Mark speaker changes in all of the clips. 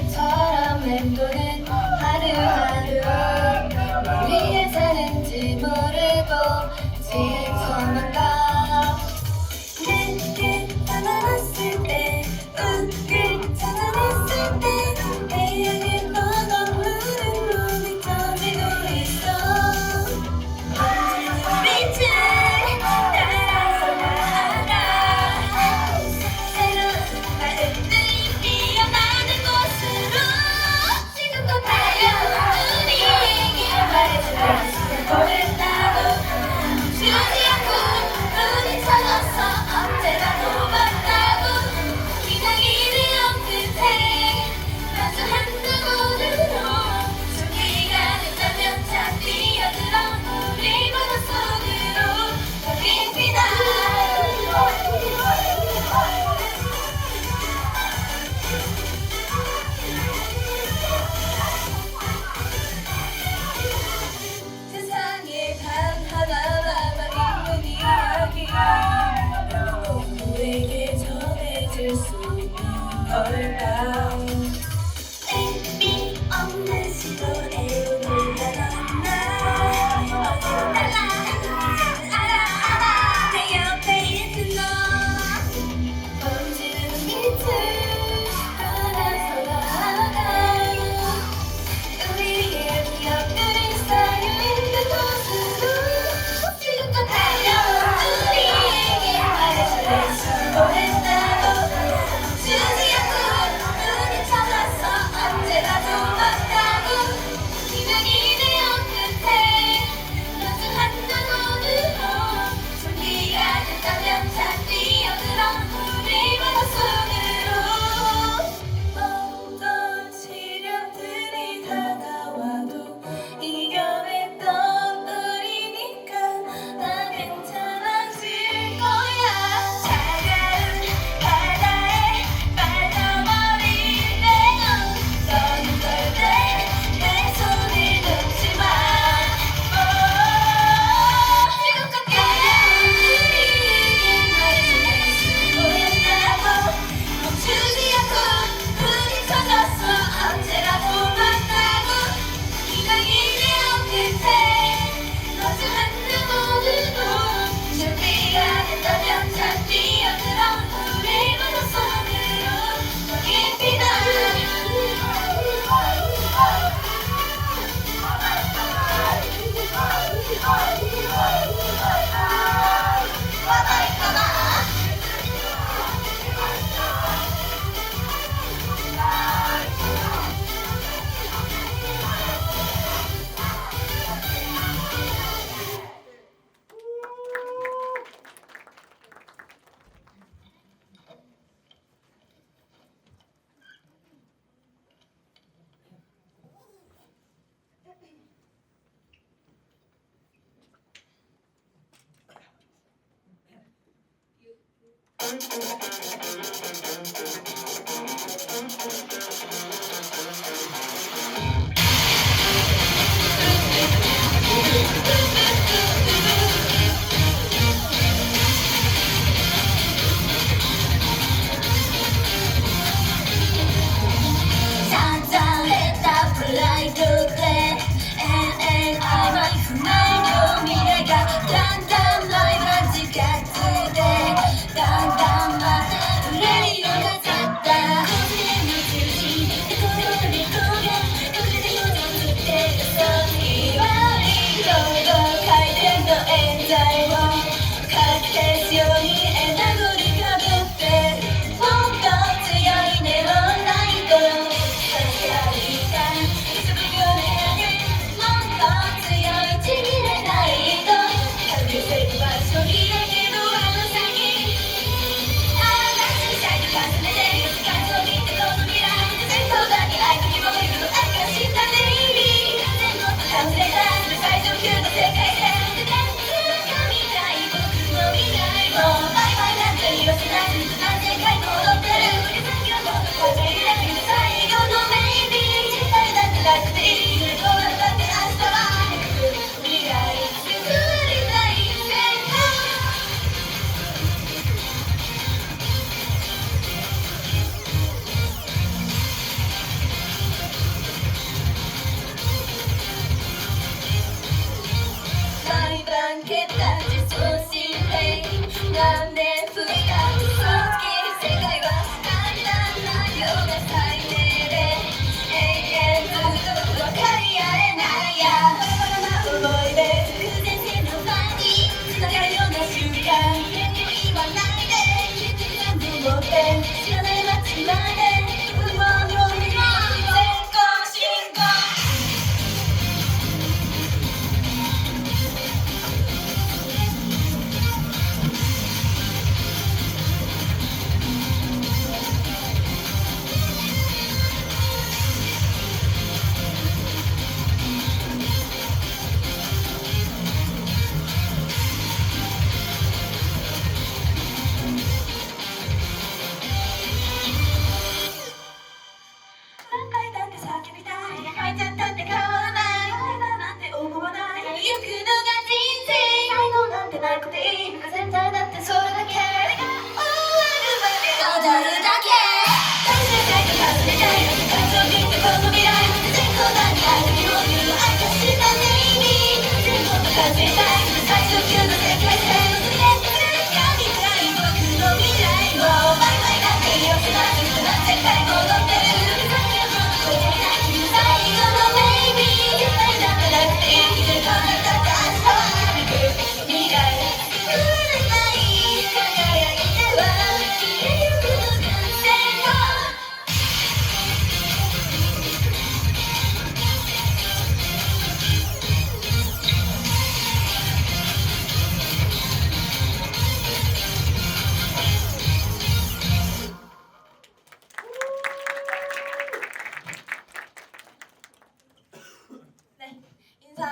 Speaker 1: 바람처럼 맴도는 하루하루 우리의 사는지 모르고 지.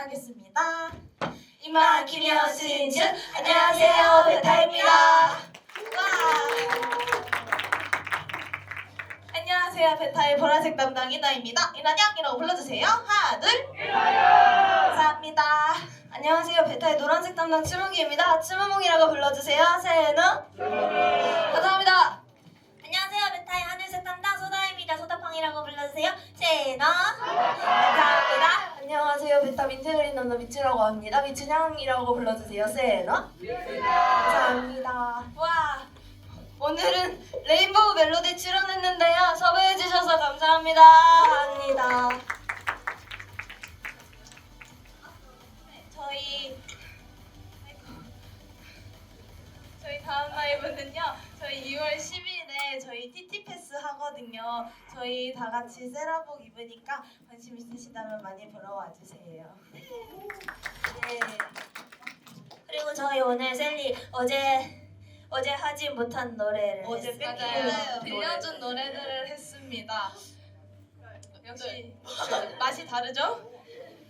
Speaker 1: 하겠습니다. 이마 김여신 준 안녕하세요 베타입니다. 와. 안녕하세요 베타의 보라색 담당 이나입니다. 이나냥이라고 불러주세요. 하나 둘. 감사합니다. 안녕하세요 베타의 노란색 담당 츠몽기입니다. 츠모몽이라고 불러주세요. 세노. 베타 민트그린 넘너 미츠라고 합니다. 미츠냥이라고 불러주세요. 세너. 감사합니다. 와, 오늘은 레인보우 멜로디 출연했는데요. 섭외해주셔서 감사합니다. 합니다. 네, 저희. 저희 다음 라이브는요. 저희 2월 10일 에 저희 TT 패스 하거든요. 저희 다 같이 세라복 입으니까 관심 있으시다면 많이 보러 와주세요. 네. 그리고 저희 오늘 셀리 어제 어제 하지 못한 노래를
Speaker 2: 어제
Speaker 1: 했어요.
Speaker 2: 뺏기고 들려준 노래들을 했습니다. 역시 맛이 다르죠?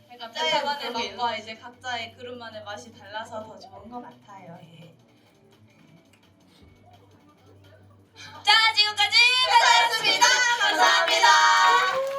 Speaker 2: 그러니까
Speaker 1: 네,
Speaker 2: 베타만의
Speaker 1: 그러게요.
Speaker 2: 맛과 이제 각자의 그룹만의 맛이 달라서 더 좋은 것 같아요. 예. 자, 지금까지 배달였습니다. 감사합니다.